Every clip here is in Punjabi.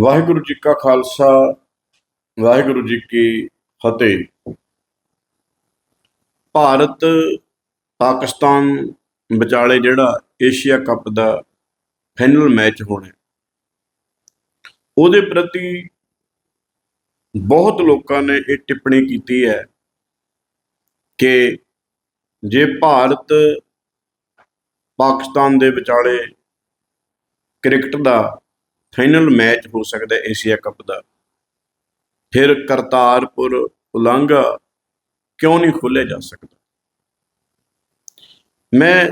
ਵਾਹਿਗੁਰੂ ਜੀ ਕਾ ਖਾਲਸਾ, ਵਾਹਿਗੁਰੂ ਜੀ ਕੀ ਫਤਿਹ। ਭਾਰਤ, ਪਾਕਿਸਤਾਨ ਵਿਚਾਲੇ ਜਿਹੜਾ ਏਸ਼ੀਆ ਕੱਪ ਦਾ ਫਾਈਨਲ ਮੈਚ ਹੋਣਾ ਉਹਦੇ ਪ੍ਰਤੀ ਬਹੁਤ ਲੋਕਾਂ ਨੇ ਇਹ ਟਿੱਪਣੀ ਕੀਤੀ ਹੈ ਕਿ ਜੇ ਭਾਰਤ ਪਾਕਿਸਤਾਨ ਦੇ ਵਿਚਾਲੇ ਕ੍ਰਿਕਟ ਦਾ ਫਾਈਨਲ ਮੈਚ ਹੋ ਸਕਦਾ ਏਸ਼ੀਆ ਕੱਪ ਦਾ। ਫਿਰ ਕਰਤਾਰਪੁਰ ਉਲਾਂਘਾ ਕਿਉਂ ਨਹੀਂ ਖੋਲ੍ਹਿਆ ਜਾ ਸਕਦਾ? ਮੈਂ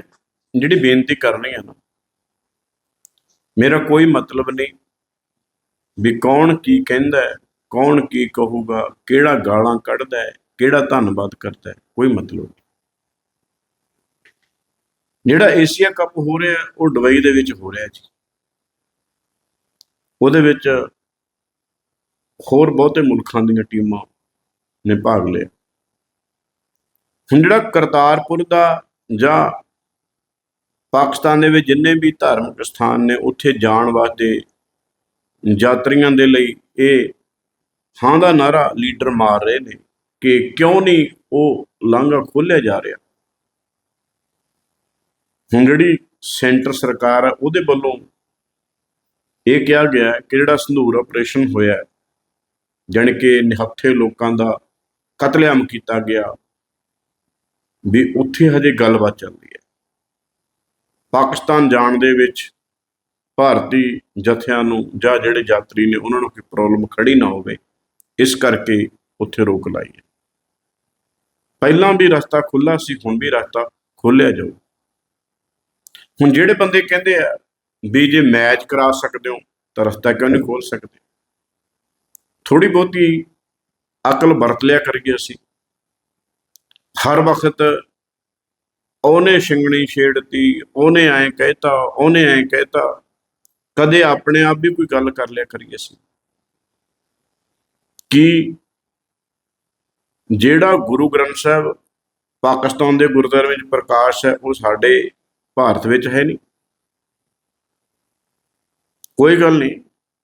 ਜਿਹੜੀ ਬੇਨਤੀ ਕਰਨੀ ਹੈ ਨਾ, ਮੇਰਾ ਕੋਈ ਮਤਲਬ ਨਹੀਂ ਵੀ ਕੌਣ ਕੀ ਕਹਿੰਦਾ ਕੌਣ ਕੀ ਕਹੂਗਾ, ਕਿਹੜਾ ਗਾਲਾਂ ਕੱਢਦਾ ਹੈ, ਕਿਹੜਾ ਧੰਨਵਾਦ ਕਰਦਾ ਹੈ, ਕੋਈ ਮਤਲਬ ਨਹੀਂ। ਜਿਹੜਾ ਏਸ਼ੀਆ ਕੱਪ ਹੋ ਰਿਹਾ, ਉਹ ਦੁਬਈ ਦੇ ਵਿੱਚ ਹੋ ਰਿਹਾ ਜੀ। ਉਹਦੇ ਵਿੱਚ ਹੋਰ ਬਹੁਤੇ ਮੁਲਕਾਂ ਦੀਆਂ ਟੀਮਾਂ ਨੇ ਭਾਗ ਲਿਆ। ਹੁਣ ਜਿਹੜਾ ਕਰਤਾਰਪੁਰ ਦਾ ਜਾਂ ਪਾਕਿਸਤਾਨ ਦੇ ਵਿੱਚ ਜਿੰਨੇ ਵੀ ਧਾਰਮਿਕ ਸਥਾਨ ਨੇ, ਉੱਥੇ ਜਾਣ ਵਾਸਤੇ ਯਾਤਰੀਆਂ ਦੇ ਲਈ ਇਹ ਹਾਂ ਦਾ ਨਾਰਾ ਲੀਡਰ ਮਾਰ ਰਹੇ ਨੇ ਕਿ ਕਿਉਂ ਨਹੀਂ ਉਹ ਲਾਂਘਾ ਖੋਲ੍ਹਿਆ ਜਾ ਰਿਹਾ। ਹੁਣ ਜਿਹੜੀ ਸੈਂਟਰ ਸਰਕਾਰ ਹੈ ਉਹਦੇ ਵੱਲੋਂ ਇਹ ਕਿਹਾ ਗਿਆ ਹੈ ਕਿ ਜਿਹੜਾ ਸੰਧੂਰ ਆਪਰੇਸ਼ਨ ਹੋਇਆ ਹੈ, ਜਾਣੀ ਕਿ ਨਿਹੱਥੇ ਲੋਕਾਂ ਦਾ ਕਤਲੇਆਮ ਕੀਤਾ ਗਿਆ ਵੀ ਉੱਥੇ ਹਜੇ ਗੱਲਬਾਤ ਚੱਲਦੀ ਹੈ। ਪਾਕਿਸਤਾਨ ਜਾਣ ਦੇ ਵਿੱਚ ਭਾਰਤੀ ਜਥਿਆਂ ਨੂੰ ਜਾਂ ਜਿਹੜੇ ਯਾਤਰੀ ਨੇ ਉਹਨਾਂ ਨੂੰ ਕੋਈ ਪ੍ਰੋਬਲਮ ਖੜੀ ਨਾ ਹੋਵੇ ਇਸ ਕਰਕੇ ਉੱਥੇ ਰੋਕ ਲਾਈ ਹੈ। ਪਹਿਲਾਂ ਵੀ ਰਸਤਾ ਖੁੱਲਾ ਸੀ ਹੁਣ ਵੀ ਰਸਤਾ ਖੋਲਿਆ ਜਾਊ। ਹੁਣ ਜਿਹੜੇ ਬੰਦੇ ਕਹਿੰਦੇ ਆ ਵੀ ਜੇ ਮੈਚ ਕਰਾ ਸਕਦੇ ਹੋ, ਤਾਂ ਰਸਤਾ ਕਿਉਂ ਨਹੀਂ ਖੋਲ ਸਕਦੇ? ਥੋੜੀ ਬਹੁਤੀ ਅਕਲ ਵਰਤ ਲਿਆ ਕਰੀਏ ਅਸੀਂ। ਹਰ ਵਕਤ ਉਹਨੇ ਸ਼ਿੰਗਣੀ ਛੇੜਤੀ, ਉਹਨੇ ਐਂ ਕਹਿਤਾ, ਉਹਨੇ ਐਂ ਕਹਿਤਾ। ਕਦੇ ਆਪਣੇ ਆਪ ਵੀ ਕੋਈ ਗੱਲ ਕਰ ਲਿਆ ਕਰੀਏ ਅਸੀਂ। ਕਿ ਜਿਹੜਾ ਗੁਰੂ ਗ੍ਰੰਥ ਸਾਹਿਬ ਪਾਕਿਸਤਾਨ ਦੇ ਗੁਰਦੁਆਰੇ ਵਿੱਚ ਪ੍ਰਕਾਸ਼ ਹੈ, ਉਹ ਸਾਡੇ ਭਾਰਤ ਵਿੱਚ ਹੈ ਨਹੀਂ। ਕੋਈ ਗੱਲ ਨਹੀਂ,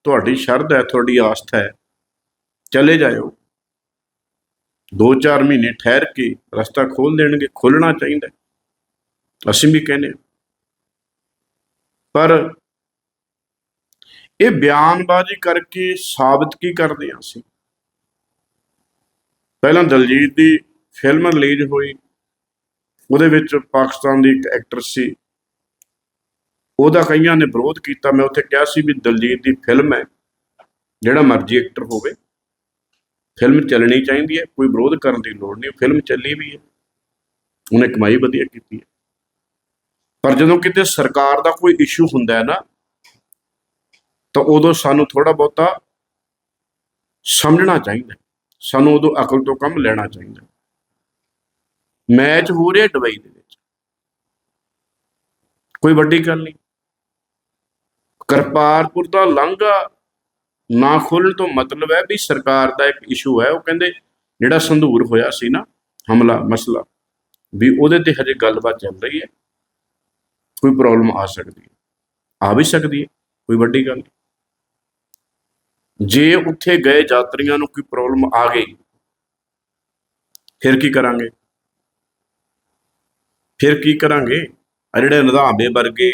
ਤੁਹਾਡੀ ਸ਼ਰਧਾ ਹੈ, ਤੁਹਾਡੀ ਆਸਥਾ ਹੈ, ਚਲੇ ਜਾਇਓ। 2-4 ਮਹੀਨੇ ਠਹਿਰ ਕੇ ਰਸਤਾ ਖੋਲ ਦੇਣਗੇ ਖੋਲਣਾ ਚਾਹੀਦਾ ਅਸੀਂ ਵੀ ਕਹਿੰਦੇ ਹਾਂ। ਪਰ ਇਹ ਬਿਆਨਬਾਜ਼ੀ ਕਰਕੇ ਸਾਬਤ ਕੀ ਕਰਦੇ ਹਾਂ ਅਸੀਂ। ਪਹਿਲਾਂ ਦਲਜੀਤ ਦੀ ਫਿਲਮ ਰਿਲੀਜ਼ ਹੋਈ, ਉਹਦੇ ਵਿੱਚ ਪਾਕਿਸਤਾਨ ਦੀ ਇੱਕ ਐਕਟਰ ਸੀ ਉਹਦਾ ਕਈਆਂ ਨੇ ਵਿਰੋਧ ਕੀਤਾ। ਮੈਂ ਉੱਥੇ ਕਿਹਾ ਸੀ ਵੀ ਦਲਜੀਤ ਦੀ ਫਿਲਮ ਹੈ, ਜਿਹੜਾ ਮਰਜ਼ੀ ਐਕਟਰ ਹੋਵੇ ਫਿਲਮ ਚੱਲਣੀ ਚਾਹੀਦੀ ਹੈ, ਕੋਈ ਵਿਰੋਧ ਕਰਨ ਦੀ ਲੋੜ ਨਹੀਂ ਫਿਲਮ ਚੱਲੀ ਵੀ ਹੈ। ਉਹਨੇ ਕਮਾਈ ਵਧੀਆ ਕੀਤੀ ਹੈ। ਪਰ ਜਦੋਂ ਕਿਤੇ ਸਰਕਾਰ ਦਾ ਕੋਈ ਇਸ਼ੂ ਹੁੰਦਾ ਹੈ ਨਾ, ਤਾਂ ਉਦੋਂ ਸਾਨੂੰ ਥੋੜਾ ਬਹੁਤਾ ਸਮਝਣਾ ਚਾਹੀਦਾ ਸਾਨੂੰ ਉਦੋਂ ਅਕਲ ਤੋਂ ਕੰਮ ਲੈਣਾ ਚਾਹੀਦਾ ਮੈਚ ਹੋ ਰਿਹਾ ਦੁਬਈ ਦੇ ਵਿੱਚ। ਕੋਈ ਵੱਡੀ ਗੱਲ ਨਹੀਂ। ਕਰਤਾਰਪੁਰ ਦਾ ਲਾਂਘਾ ਨਾ ਖੋਲਣ ਤੋਂ ਮਤਲਬ ਹੈ ਵੀ ਸਰਕਾਰ ਦਾ ਇੱਕ ਇਸ਼ੂ ਹੈ। ਉਹ ਕਹਿੰਦੇ ਜਿਹੜਾ ਸੰਧੂਰ ਹੋਇਆ ਸੀ ਨਾ, ਹਮਲਾ, ਮਸਲਾ, ਵੀ ਉਹਦੇ ਤੇ ਹਜੇ ਗੱਲਬਾਤ ਚੱਲ ਰਹੀ ਹੈ। ਕੋਈ ਪ੍ਰੋਬਲਮ ਆ ਸਕਦੀ ਹੈ। ਆ ਵੀ ਸਕਦੀ ਹੈ, ਕੋਈ ਵੱਡੀ ਗੱਲ ਨਹੀਂ। ਜੇ ਉੱਥੇ ਗਏ ਯਾਤਰੀਆਂ ਨੂੰ ਕੋਈ ਪ੍ਰੋਬਲਮ ਆ ਗਈ, ਫਿਰ ਕੀ ਕਰਾਂਗੇ? ਫਿਰ ਕੀ ਕਰਾਂਗੇ? ਆ ਜਿਹੜੇ ਰੰਧਾਵੇ ਵਰਗੇ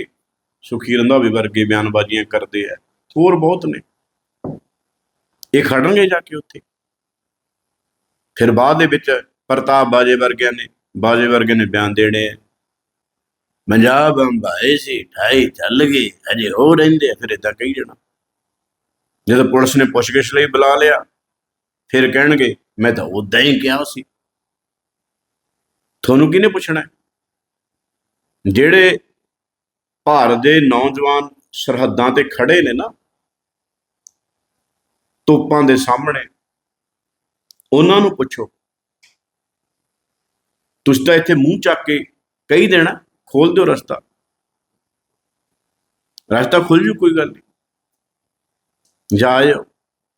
ਸੁਖੀ ਰੰਧਾਵੇ ਵਰਗੇ ਬਿਆਨਬਾਜ਼ੀਆਂ ਕਰਦੇ ਆ। ਹੋਰ ਬਹੁਤ ਨੇ। ਇਹ ਖੜਨਗੇ ਜਾ ਕੇ ਉੱਥੇ। ਫਿਰ ਬਾਅਦ ਦੇ ਵਿੱਚ ਪ੍ਰਤਾਪ ਬਾਜੇ ਵਰਗਿਆਂ ਨੇ, ਬਾਜੇ ਵਰਗੇ ਨੇ ਬਿਆਨ ਦੇਣੇ ਆ। ਪੰਜਾਬ ਅੰਬਾਏ ਸੀ ਢਾਈ ਚੱਲ ਗਏ ਅਜੇ ਹੋ ਰਹਿੰਦੇ ਫਿਰ ਇਦਾਂ ਕਹੀ ਜਾਣਾ। ਜਦੋਂ ਪੁਲਿਸ ਨੇ ਪੁੱਛਗਿੱਛ ਲਈ ਬੁਲਾ ਲਿਆ, ਫਿਰ ਕਹਿਣਗੇ, ਮੈਂ ਤਾਂ ਉਦਾਂ ਹੀ ਕਿਹਾ ਸੀ। ਤੁਹਾਨੂੰ ਕਿਹਨੇ ਪੁੱਛਣਾ ਜਿਹੜੇ ਭਾਰਤ ਦੇ ਨੌਜਵਾਨ ਸਰਹੱਦਾਂ ਤੇ ਖੜੇ ਨੇ ਨਾ, ਤੋਪਾਂ ਦੇ ਸਾਹਮਣੇ, ਉਹਨਾਂ ਨੂੰ ਪੁੱਛੋ। ਤੁਸੀਂ ਤਾਂ ਇੱਥੇ ਮੂੰਹ ਚੱਕ ਕੇ ਕਹੀ ਦੇਣਾ, ਖੋਲ ਦਿਓ ਰਸਤਾ। ਰਸਤਾ ਖੁੱਲ ਜੂ, ਕੋਈ ਗੱਲ ਨਹੀਂ। ਜਾਇਓ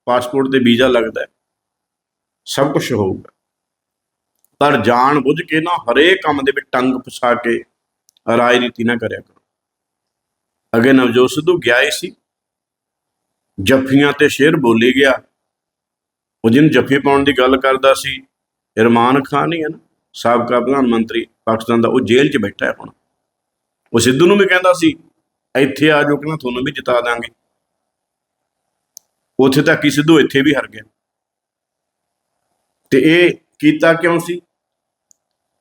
ਪਾਸਪੋਰਟ ਤੇ ਵੀਜ਼ਾ ਲੱਗਦਾ ਹੈ। ਸਭ ਕੁਝ ਹੋਊਗਾ। ਪਰ ਜਾਣ ਬੁੱਝ ਕੇ ਨਾ ਹਰੇਕ ਕੰਮ ਦੇ ਵਿੱਚ ਟੰਗ ਫਸਾ ਕੇ ਰਾਜਨੀਤੀ ਨਾ ਕਰਿਆ ਕਰੋ। ਅਗੇ ਨਵਜੋਤ ਸਿੱਧੂ ਗਿਆ ਹੀ ਸੀ। ਜੱਫੀਆਂ ਤੇ ਸ਼ੇਰ ਬੋਲੀ ਗਿਆ। ਉਹ ਜਿਹਨੂੰ ਜੱਫੀ ਪਾਉਣ ਦੀ ਗੱਲ ਕਰਦਾ ਸੀ, ਇਰਮਾਨ ਖਾਨ ਹੀ ਹੈ ਨਾ, ਸਾਬਕਾ ਪ੍ਰਧਾਨ ਮੰਤਰੀ ਪਾਕਿਸਤਾਨ ਦਾ, ਉਹ ਜੇਲ੍ਹ 'ਚ ਬੈਠਾ ਹੈ ਹੁਣ। ਉਹ ਸਿੱਧੂ ਨੂੰ ਵੀ ਕਹਿੰਦਾ ਸੀ, ਇੱਥੇ ਆ ਜਾਓ ਕਹਿੰਦਾ ਤੁਹਾਨੂੰ ਵੀ ਜਿਤਾ ਦਾਂਗੇ। ਉੱਥੇ ਤੱਕ ਹੀ ਸਿੱਧੂ ਇੱਥੇ ਵੀ ਹਰ ਗਿਆ। ਤੇ ਇਹ ਕੀਤਾ ਕਿਉਂ ਸੀ?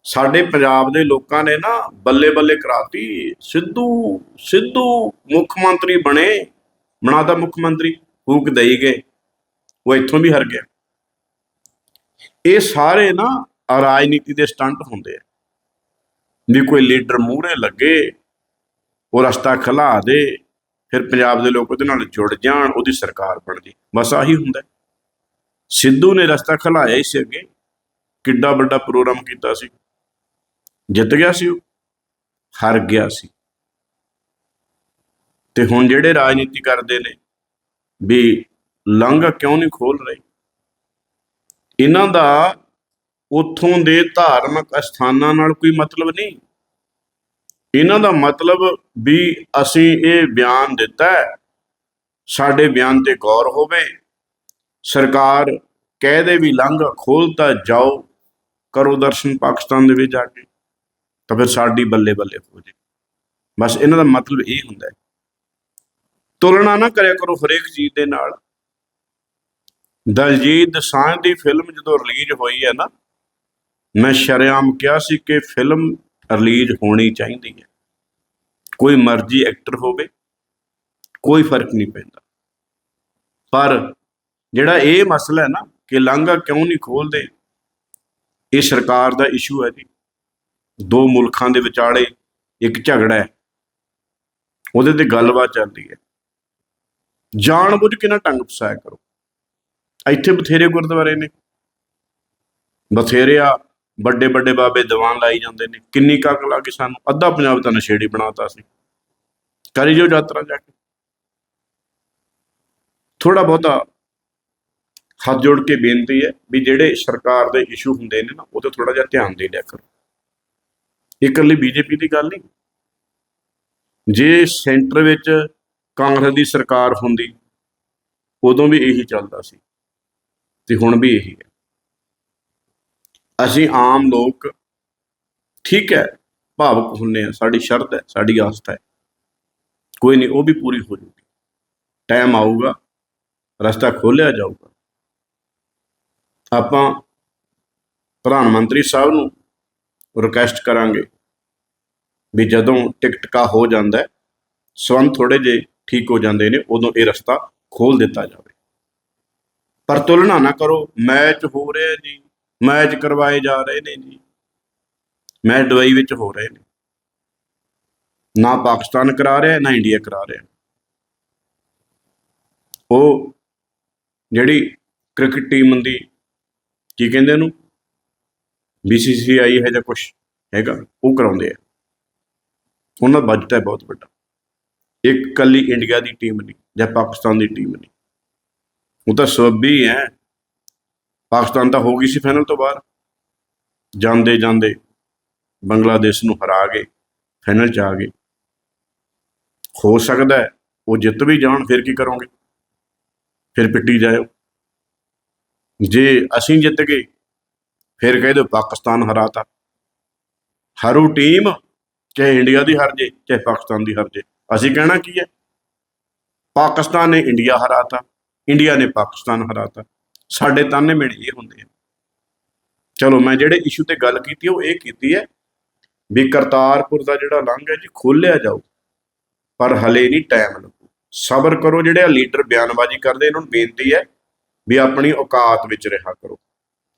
ਸਾਡੇ ਪੰਜਾਬ ਦੇ ਲੋਕਾਂ ਨੇ ਨਾ ਬੱਲੇ ਬੱਲੇ ਕਰਾਤੀ, ਸਿੱਧੂ ਸਿੱਧੂ ਮੁੱਖ ਮੰਤਰੀ ਬਣੇ, ਬਣਾਤਾ ਮੁੱਖ ਮੰਤਰੀ, ਹੂਕ ਦੇਈ ਗਏ, ਉਹ ਇੱਥੋਂ ਵੀ ਹਰ ਗਿਆ। ਇਹ ਸਾਰੇ ਨਾ ਰਾਜਨੀਤੀ ਦੇ ਸਟੰਟ ਹੁੰਦੇ ਆ। ਵੀ ਕੋਈ ਲੀਡਰ ਮੂਹਰੇ ਲੱਗੇ, ਉਹ ਰਸਤਾ ਖਲਾ ਦੇ, ਫਿਰ ਪੰਜਾਬ ਦੇ ਲੋਕ ਉਹਦੇ ਨਾਲ ਜੁੜ ਜਾਣ, ਉਹਦੀ ਸਰਕਾਰ ਬਣਦੀ। ਬਸ ਆਹੀ ਹੁੰਦਾ। ਸਿੱਧੂ ਨੇ ਰਸਤਾ ਖਲਾਇਆ ਇਸ ਅੱਗੇ। ਕਿੱਡਾ ਵੱਡਾ ਪ੍ਰੋਗਰਾਮ ਕੀਤਾ ਸੀ। ਜਿੱਤ ਗਿਆ ਸੀ ਉਹ, ਹਾਰ ਗਿਆ ਸੀ। ਤੇ ਹੁਣ ਜਿਹੜੇ ਰਾਜਨੀਤੀ ਕਰਦੇ ਨੇ ਵੀ ਲੰਘ ਕਿਉਂ ਨਹੀਂ ਖੋਲ ਰਹੇ? ਇਹਨਾਂ ਦਾ ਉਥੋਂ ਦੇ ਧਾਰਮਿਕ ਅਸਥਾਨਾਂ ਨਾਲ ਕੋਈ ਮਤਲਬ ਨਹੀਂ। ਇਹਨਾਂ ਦਾ ਮਤਲਬ ਵੀ ਅਸੀਂ ਇਹ ਬਿਆਨ ਦਿੱਤਾ ਸਾਡੇ ਬਿਆਨ ਤੇ ਗੌਰ ਹੋਵੇ, ਸਰਕਾਰ ਕਹਿ ਦੇ ਵੀ ਲੰਘ ਖੋਲਤਾ ਜਾਓ, ਕਰੋ ਦਰਸ਼ਨ ਪਾਕਿਸਤਾਨ ਦੇ ਵਿੱਚ ਜਾ ਕੇ। ਤਾਂ ਫਿਰ ਸਾਡੀ ਬੱਲੇ ਬੱਲੇ ਹੋ ਜੇ। ਬਸ ਇਹਨਾਂ ਦਾ ਮਤਲਬ ਇਹ ਹੁੰਦਾ ਹੈ। ਤੁਲਨਾ ਨਾ ਕਰਿਆ ਕਰੋ ਹਰੇਕ ਚੀਜ਼ ਦੇ ਨਾਲ। ਦਲਜੀਤ ਦੋਸਾਂਝ ਦੀ ਫਿਲਮ ਜਦੋਂ ਰਿਲੀਜ਼ ਹੋਈ ਹੈ ਨਾ, ਮੈਂ ਸ਼ਰੇਆਮ ਕਿਹਾ ਸੀ ਕਿ ਫਿਲਮ ਰਿਲੀਜ਼ ਹੋਣੀ ਚਾਹੀਦੀ ਹੈ। ਕੋਈ ਮਰਜ਼ੀ ਐਕਟਰ ਹੋਵੇ, ਕੋਈ ਫ਼ਰਕ ਨਹੀਂ ਪੈਂਦਾ। ਪਰ ਜਿਹੜਾ ਇਹ ਮਸਲਾ ਹੈ ਨਾ ਕਿ ਲਾਂਘਾ ਕਿਉਂ ਨਹੀਂ ਖੋਲਦੇ, ਇਹ ਸਰਕਾਰ ਦਾ ਇਸ਼ੂ ਹੈ ਜੀ। ਦੋ ਮੁਲਕਾਂ ਦੇ ਵਿਚਾਲੇ ਇੱਕ ਝਗੜਾ ਹੈ। ਉਹਦੇ ਤੇ ਗੱਲਬਾਤ ਚੱਲਦੀ ਹੈ। ਜਾਣ ਬੁੱਝ ਕੇ ਨਾ ਟੰਗ ਫਸਾਇਆ ਕਰੋ। ਇੱਥੇ ਬਥੇਰੇ ਗੁਰਦੁਆਰੇ ਨੇ। ਬਥੇਰੇ ਆ ਵੱਡੇ ਵੱਡੇ ਬਾਬੇ ਦੀਵਾਨ ਲਾਈ ਜਾਂਦੇ ਨੇ। ਕਿੰਨੀ ਕੱਕ ਲਾ ਕੇ ਸਾਨੂੰ ਅੱਧਾ ਪੰਜਾਬ ਤਾਂ ਨਸ਼ੇੜੀ ਬਣਾਤਾ ਸੀ। ਕਰੀ ਜੋ ਯਾਤਰਾ ਜਾ ਕੇ। ਥੋੜਾ ਬਹੁਤਾ ਹੱਥ ਜੋੜ ਕੇ ਬੇਨਤੀ ਹੈ ਵੀ ਜਿਹੜੇ ਸਰਕਾਰ ਦੇ ਇਸ਼ੂ ਹੁੰਦੇ ਨੇ ਨਾ, ਉਹ ਤੇ ਥੋੜਾ ਜਿਹਾ ਧਿਆਨ ਦੇ ਲਿਆ ਕਰੋ। ਇਹ ਇਕੱਲੀ ਬੀਜੇਪੀ ਦੀ ਗੱਲ ਨਹੀਂ। ਜੇ ਸੈਂਟਰ ਵਿੱਚ ਕਾਂਗਰਸ ਦੀ ਸਰਕਾਰ ਹੁੰਦੀ, ਉਦੋਂ ਵੀ ਇਹੀ ਚੱਲਦਾ ਸੀ ਤੇ ਹੁਣ ਵੀ ਇਹੀ ਹੈ। ਅਸੀਂ ਆਮ ਲੋਕ ਠੀਕ ਹੈ, ਭਾਵਕ ਹੁੰਨੇ ਆ ਸਾਡੀ ਸ਼ਰਤ ਹੈ, ਸਾਡੀ ਆਸਥਾ ਹੈ। ਕੋਈ ਨਹੀਂ, ਉਹ ਵੀ ਪੂਰੀ ਹੋ ਜੂਗੀ। ਟਾਈਮ ਆਊਗਾ, ਰਸਤਾ ਖੋਲਿਆ ਜਾਊਗਾ। ਆਪਾਂ ਪ੍ਰਧਾਨ ਮੰਤਰੀ ਸਾਹਿਬ ਨੂੰ ਰਿਕਵੈਸਟ ਕਰਾਂਗੇ ਵੀ ਜਦੋਂ ਟਿਕਟਕਾ ਹੋ ਜਾਂਦਾ ਹੈ ਸਵੰਦ ਥੋੜੇ ਜੇ ਠੀਕ ਹੋ ਜਾਂਦੇ ਨੇ, ਉਦੋਂ ਇਹ ਰਸਤਾ ਖੋਲ ਦਿੱਤਾ ਜਾਵੇ। ਪਰ ਤੁਲਨਾ ਨਾ ਕਰੋ, ਮੈਚ ਹੋ ਰਿਹਾ ਜੀ, ਮੈਚ ਕਰਵਾਏ ਜਾ ਰਹੇ ਨੇ ਜੀ, ਮੈਚ ਦੁਬਈ ਵਿੱਚ ਹੋ ਰਹੇ ਨੇ। ਨਾ ਪਾਕਿਸਤਾਨ ਕਰਾ ਰਿਹਾ, ਨਾ ਇੰਡੀਆ ਕਰਾ ਰਿਹਾ। ਉਹ ਜਿਹੜੀ ਕ੍ਰਿਕਟ ਟੀਮ ਹੁੰਦੀ ਕੀ ਕਹਿੰਦੇ ਉਹਨੂੰ? BCCI ਹੈ ਜਾਂ ਕੁਝ ਹੈਗਾ, ਉਹ ਕਰਾਉਂਦੇ ਆ। ਉਹਨਾਂ ਦਾ ਬਜਟ ਹੈ ਬਹੁਤ ਵੱਡਾ। ਇੱਕ ਕੱਲੀ ਇੰਡੀਆ ਦੀ ਟੀਮ ਨਹੀਂ, ਜਾਂ ਪਾਕਿਸਤਾਨ ਦੀ ਟੀਮ ਨਹੀਂ। ਉਹ ਤਾਂ ਸਬੀ ਹੈ ਪਾਕਿਸਤਾਨ ਤਾਂ ਹੋ ਗਈ ਸੀ ਫਾਈਨਲ ਤੋਂ ਬਾਹਰ ਜਾਂਦੇ ਜਾਂਦੇ ਬੰਗਲਾਦੇਸ਼ ਨੂੰ ਹਰਾ ਗਏ ਫਾਈਨਲ ਚ ਆ ਗਏ। ਹੋ ਸਕਦਾ ਹੈ, ਉਹ ਜਿੱਤ ਵੀ ਜਾਣ, ਫਿਰ ਕੀ ਕਰੋਗੇ? ਫਿਰ ਪਿੱਟੀ ਜਾਇਓ। ਜੇ ਅਸੀਂ ਜਿੱਤ ਗਏ ਫਿਰ ਕਹਿ ਦਿਓ ਪਾਕਿਸਤਾਨ ਹਰਾਤਾ। ਹਰੂ ਟੀਮ ਚਾਹੇ ਇੰਡੀਆ ਦੀ ਹਾਰ ਜੇ, ਚਾਹੇ ਪਾਕਿਸਤਾਨ ਦੀ ਹਾਰ ਜੇ। ਅਸੀਂ ਕਹਿਣਾ ਕੀ ਹੈ? ਪਾਕਿਸਤਾਨ ਨੇ ਇੰਡੀਆ ਹਰਾਤਾ ਇੰਡੀਆ ਨੇ ਪਾਕਿਸਤਾਨ ਹਰਾਤਾ। ਸਾਡੇ ਤਾਨੇ ਮਿਹਣੇ ਇਹ ਹੁੰਦੇ ਆ। ਚਲੋ, ਮੈਂ ਜਿਹੜੇ ਇਸ਼ੂ ਤੇ ਗੱਲ ਕੀਤੀ, ਉਹ ਇਹ ਕੀਤੀ ਹੈ ਵੀ ਕਰਤਾਰਪੁਰ ਦਾ ਜਿਹੜਾ ਲੰਘ ਹੈ ਜੀ, ਖੋਲਿਆ ਜਾਓ ਪਰ ਹਲੇ ਨਹੀਂ ਟਾਈਮ ਲੱਗੂ। ਸਬਰ ਕਰੋ, ਜਿਹੜੇ ਲੀਡਰ ਬਿਆਨਬਾਜ਼ੀ ਕਰਦੇ, ਇਹਨਾਂ ਨੂੰ ਬੇਨਤੀ ਹੈ ਵੀ ਆਪਣੀ ਔਕਾਤ ਵਿੱਚ ਰਿਹਾ ਕਰੋ।